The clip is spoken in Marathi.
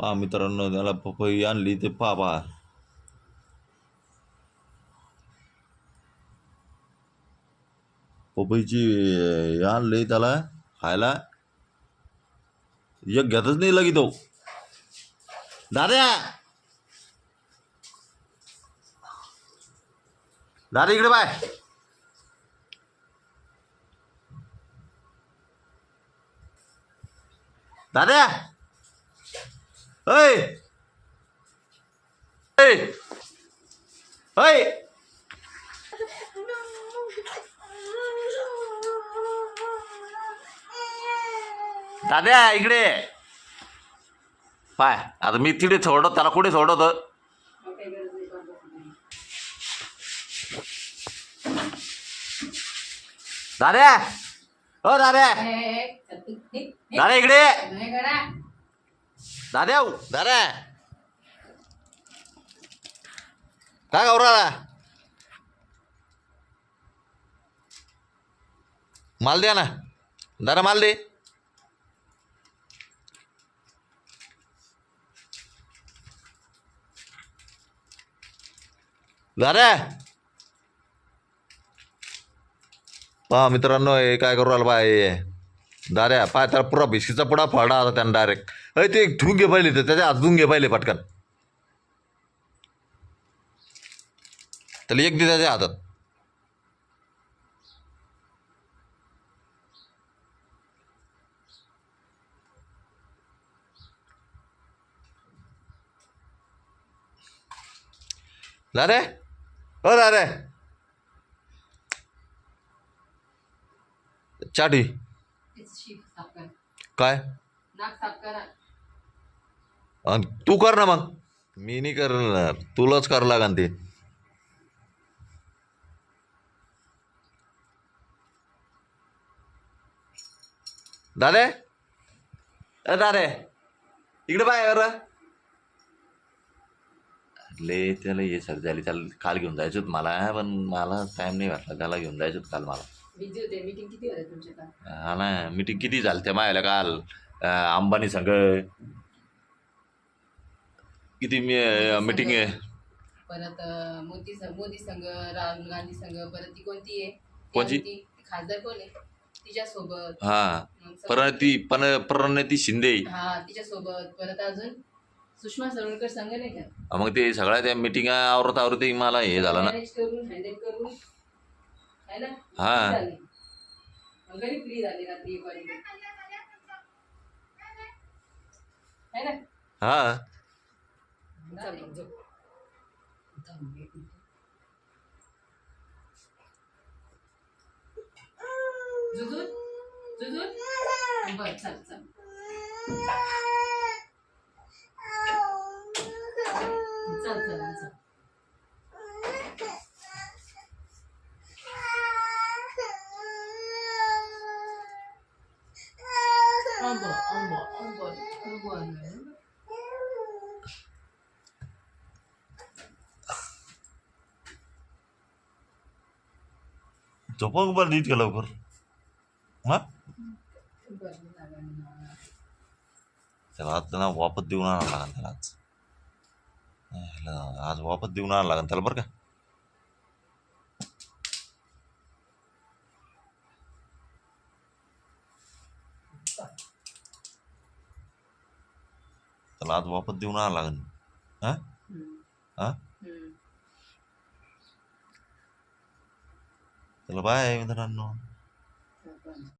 पहा मित्रांनो त्याला पपई आणली ते पहा पहा. पपईची हे आणली त्याला खायला. एक घेतच नाही लगी तो. दाद्या दादा इकडे बाय. दादा! ऐ ऐ दाद्या इकडे पाय आता मी तिकडे सोडत त्याला कुठे सोडत दाद्या. हो दाद्या. दाद्या इकडे दाद्या दादा. काय गौराला माल द्या ना. दादा माल दे. दादा. पहा मित्रांनो हे काय करू राहिलं पाय दाऱ्या पाय त्याला पुरा भिशीचा पुडा फळडा आता त्यानं डायरेक्ट. अरे ते ठेवून घे पाहिले ते त्याच्या हात घे पाहिले पटकन. त्याला एक दे त्याच्या हातात. दारे हो दारे चाटी. काय? नाक साफ करा अन तू कर ना मग. मी नाही करणार. तुलाच कर लागन ते. दादे? दादे. इकडे पाय बरं ले त्याला हे सर झाली. त्याला काल घेऊन जायचं मला पण मला टाइम नाही भेटला. त्याला घेऊन जायचं काल मला. बिझी होते मीटिंग किती होते तुमच्या का हा ना मीटिंग किती झाली त्या मायाला काल? अं, अंबानी संघ. किती मी मीटिंग आहे. परत अं, मोदी संघ मोदी संघ राहुल गांधी संघ परत ती कोणती आहे? कोणची? ती खासदार कोण आहे? तिच्यासोबत. हा. मग सगळं- प्रणती पण प्रणती शिंदे. हा तिच्यासोबत. परत अजून? सुषमा सरोडकर संघ नाही का? मग ते सगळ्या त्या मीटिंग आवरत आवरते मला हे झालं ना. मॅनेज करून हँडल करून. है ना? हा. है हा। बर चल चल। चल चल चल। आंबा आंबा आंबा आंबा झोपा उभा नीट का लवकर. हा? त्याला आज त्यांना वापस देऊन आणावं लागेल त्याला आज. आज वापस देऊन आणावं लागेल त्याला बरं का. त्याला आज वापस देऊन आणावं लागेल हा. हा. चला बाय मित्रांनो.